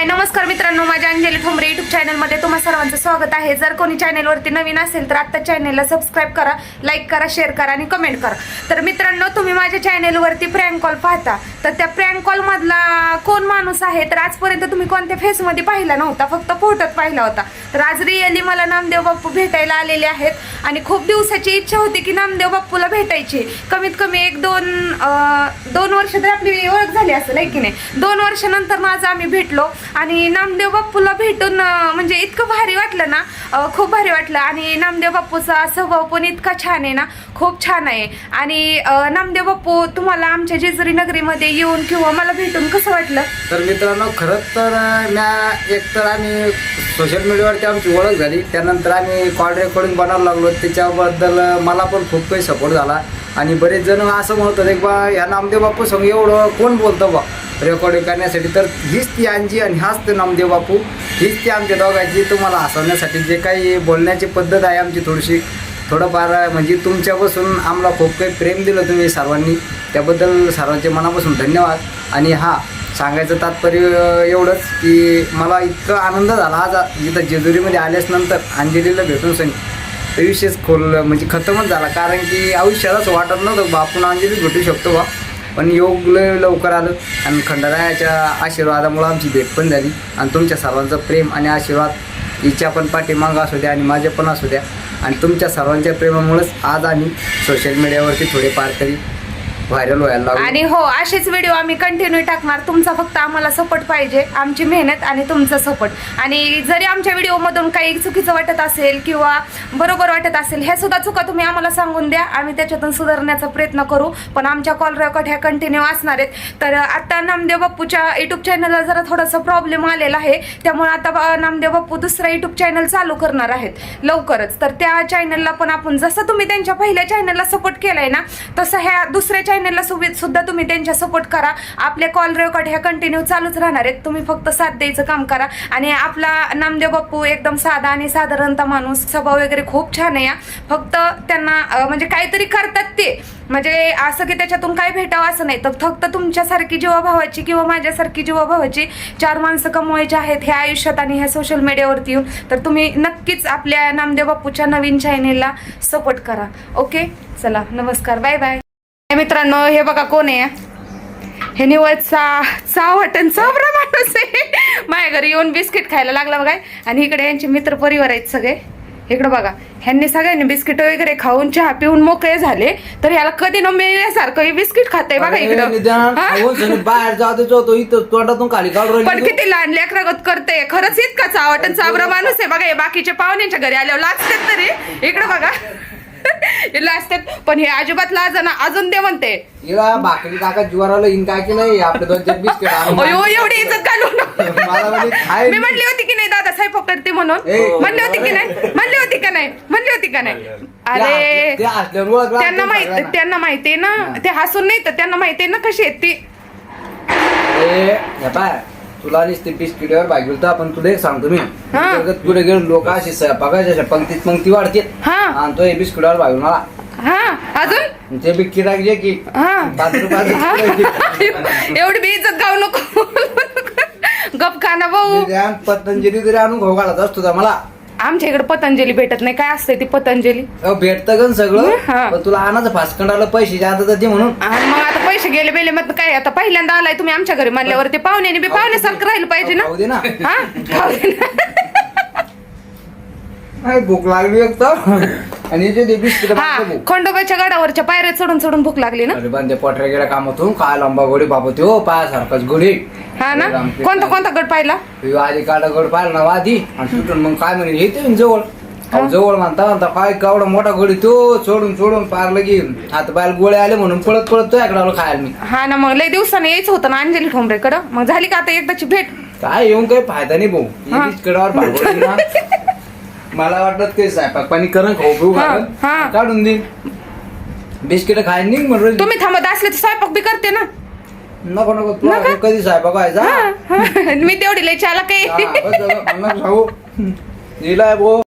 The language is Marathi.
हाय नमस्कार मित्रांनो माझ्या अंजली ठोंबरे युट्यूब चॅनलमध्ये तुम्हा सर्वांचं स्वागत आहे. जर कोणी चॅनलवरती नवीन असेल तर आत्ता चॅनलला सबस्क्राईब करा लाईक करा शेअर करा आणि कमेंट करा. तर मित्रांनो तुम्ही माझ्या चॅनलवरती प्रँक कॉल पाहता. तर त्या प्रँक कॉलमधला कोण माणूस आहे? तर आजपर्यंत तुम्ही कोणत्या फेसमध्ये पाहिला नव्हता? फक्त फोटोत पाहिला होता. तर आज रिअली मला नामदेव बाप्पू भेटायला आलेले आहेत. आणि खूप दिवसाची इच्छा होती की नामदेव बाप्पूला भेटायची. कमीत कमी एक दोन दोन वर्ष तर आपली ओळख झाली असेल आहे की नाही? दोन वर्षानंतर आज आम्ही भेटलो आणि नामदेव बाप्पूला भेटून म्हणजे इतकं भारी वाटलं ना खूप भारी वाटलं. आणि नामदेव बाप्पूचा स्वभाव पण इतका छान आहे ना खूप छान आहे. आणि नामदेव बाप्पू तुम्हाला आमच्या जेजुरी नगरीमध्ये येऊन किंवा मला भेटून कसं वाटलं? तर मित्रांनो खरंच तर म्या एक तर आम्ही सोशल मीडियावरती आमची ओळख झाली. त्यानंतर आम्ही कॉल रेकॉर्डिंग बनायला लागलो. त्याच्याबद्दल मला पण खूप काही सपोर्ट झाला. आणि बरेच जण असं म्हणतात एक बा ह्या नामदेव बापू संग एवढं कोण बोलतं बा? रेकॉर्डिंग करण्यासाठी. तर हीच ती आणजी आणि हाच ते नामदेव बापू. हीच ती आमच्या दोघांची तुम्हाला हसवण्यासाठी जे काही बोलण्याची पद्धत आहे आमची थोडीशी. थोडंफार म्हणजे तुमच्यापासून आम्हाला खूप काही प्रेम दिलं तुम्ही सर्वांनी. त्याबद्दल सर्वांचे मनापासून धन्यवाद. आणि हा सांगायचं तात्पर्य एवढंच की मला इतका आनंद झाला आज इथं जेजुरीमध्ये आल्यास नंतर. अंजलीला भेटून सनी तर विशेष खोल म्हणजे खतमच झाला. कारण की आयुष्यालाच वाटत नव्हतं बा आपण अंजलीच भेटू शकतो बा. पण योग लय लवकर आलं आणि खंडरायाच्या आशीर्वादामुळं आमची भेट पण झाली. आणि तुमच्या सर्वांचं प्रेम आणि आशीर्वाद हिच्या पण पाठीमागं असू द्या आणि माझ्या पण असू द्या. आणि तुमच्या सर्वांच्या प्रेमामुळेच आज आम्ही सोशल मीडियावरती थोडेफार तरी व्हायरल व्हायला लागलो. आणि हो असेच व्हिडिओ आम्ही कंटिन्यू टाकणार. तुमचा फक्त आम्हाला सपोर्ट पाहिजे. आमची मेहनत आणि तुमचा सपोर्ट आणि जरी आमच्या व्हिडिओमधून काही चुकीचं वाटत असेल किंवा बरोबर वाटत असेल ह्या सुद्धा चुका तुम्ही आम्हाला सांगून द्या. आम्ही त्याच्यातून सुधारण्याचा प्रयत्न करू. पण आमच्या कॉल रेकॉर्ड ह्या कंटिन्यू असणार आहेत. तर आता नामदेव बाप्पूच्या युट्यूब चॅनलला जरा थोडासा प्रॉब्लेम आलेला आहे. त्यामुळे आता बा- नामदेव बाप्पू दुसरा युट्यूब चॅनल चालू करणार आहेत. लवकरच. तर त्या चॅनलला पण आपण जसं तुम्ही त्यांच्या पहिल्या चॅनलला सपोर्ट केलाय ना तसं ह्या दुसऱ्या चॅनलला सुद्धा तुम्ही त्यांच्या सपोर्ट करा. आपले कॉल रेकॉर्ड ह्या कंटिन्यू चालूच राहणार आहेत. तुम्ही फक्त साथ द्यायचं काम करा. आणि आपला नामदेव बाप्पू एकदम साधा आणि साधारणता माणूस. स्वभाव वगैरे खूप छान आहे फक्त त्यांना म्हणजे काहीतरी करतात ते. म्हणजे असं की त्याच्यातून काय भेटावं असं नाही. तर फक्त तुमच्यासारखी जीवाभावाची किंवा माझ्यासारखी जीवाभावाची चार माणसं कमवायची आहेत ह्या आयुष्यात आणि ह्या सोशल मीडियावरती येऊन तर तुम्ही नक्कीच आपल्या नामदेव बाप्पूच्या नवीन चॅनेलला सपोर्ट करा. ओके चला नमस्कार. बाय बाय मित्रांनो हे बघा कोण आहे? हे निवळ चा चावटन चावरा माणूस आहे. माझ्या घरी येऊन बिस्किट खायला लागला बघा. आणि इकडे यांचे मित्र परिवार आहेत सगळे. इकडे बघा ह्यांनी सगळ्यांनी बिस्किट वगैरे खाऊन चहा पिऊन मोकळे झाले. तर ह्याला कधी न मिळण्यासारखं हे बिस्किट खातंय बघा इकडं. बाहेर जातो इथं तोंडातून खाली पण. किती लहान लेकरागत करते खरंच इतका चावटन चाबरा माणूस आहे बघा. हे बाकीच्या पाहुण्यांच्या घरी आल्यावर लाजतात तरी. इकडे बघा. हे लाजतात पण हे अजिबात लाजना अजून ते म्हणते. हिला भाकरी टाका ज्वाराला इन काय की नाही आपले दोन चार बिस्किट आणून. अयो एवढी इज्जत घालू मी म्हणली होती की नाही दादा स्वयंपाक करते म्हणून? म्हणली होती की नाही? म्हणली होती का नाही? म्हणली होती का नाही? अरे त्यांना माहीत. त्यांना माहितीये ना ते हसून नाही तर त्यांना माहितीये ना कशी आहेत ती. तुला नुसते बिस्किटवर भागी तर आपण तुला एक सांगतो मी. हा. जगात पुढे गेलो लोक अशी स्वयंपाकाच्या अशा पंक्तीत पंक्ती वाढते. हा. आणि तो हे बिस्किटवर भागून मला हा अजून? ते बी किराक जे की हा. हा? एवढी बी इज्जत गाव नको. गप खाना भाऊ. पतंजली तरी आणून खाऊ घालत असतो मला. आमच्या इकडे पतंजली भेटत नाही. काय असते ती पतंजली? अहो, भेटतं गण सगळं. हा. पण तुला आणायचं फासखंडाला पैसे जातात दे म्हणून. आणि मग आता गेले बेले मग काय आता पहिल्यांदा आलाय तुम्ही आमच्या घरी म्हणल्यावर ते पाहुण्याने बी पाहुण्यासारखं राहिलं पाहिजे ना? खाऊ दे ना. हा? खाऊ दे ना. नाही, भूक लागली एक तर. आणि ते बिस्किट हा खंडोबाच्या गडावरच्या पायऱ्या चढून चढून भूक लागली ना? अरे बंदे पोटऱ्या गेल्या कामातून. काय लंबा गोडी बाबा त्यो पायासारखाच गोडी. हा ना? कोणता कोणता गड पाहिला? आधी काढा गड पाहिला ना वादी. आणि सुटून मग काय म्हणे येते जवळ. अहो, जवळ म्हणता म्हणता काय केवढा मोठा गोडी तो सोडून सोडून पार लगी आता बायला गोळे आले म्हणून पळत पळत तो आलो खायला मी. हा ना मग लय दिवसाने यायचं होतं ना अंजली ठोंबरेकडं मग झाली का आता एकदाची भेट? काय येऊन काही फायदा नाही भाऊ. हा. भागवली ना. मला वाटत काही स्वयंपाक पाणी करण खाऊ पिऊ हा, घालून. हा. काढून देईन बिस्किट खाय निघ म्हणून तुम्ही थांबत असले तर स्वयंपाक बी करते ना. नको नको. तुला नका? कधी स्वयंपाक व्हायचा? हा, हा. मी तेवढी लय चालक हा, आहे बस. झालं. म्हणलं खाऊ दिलाय भाऊ.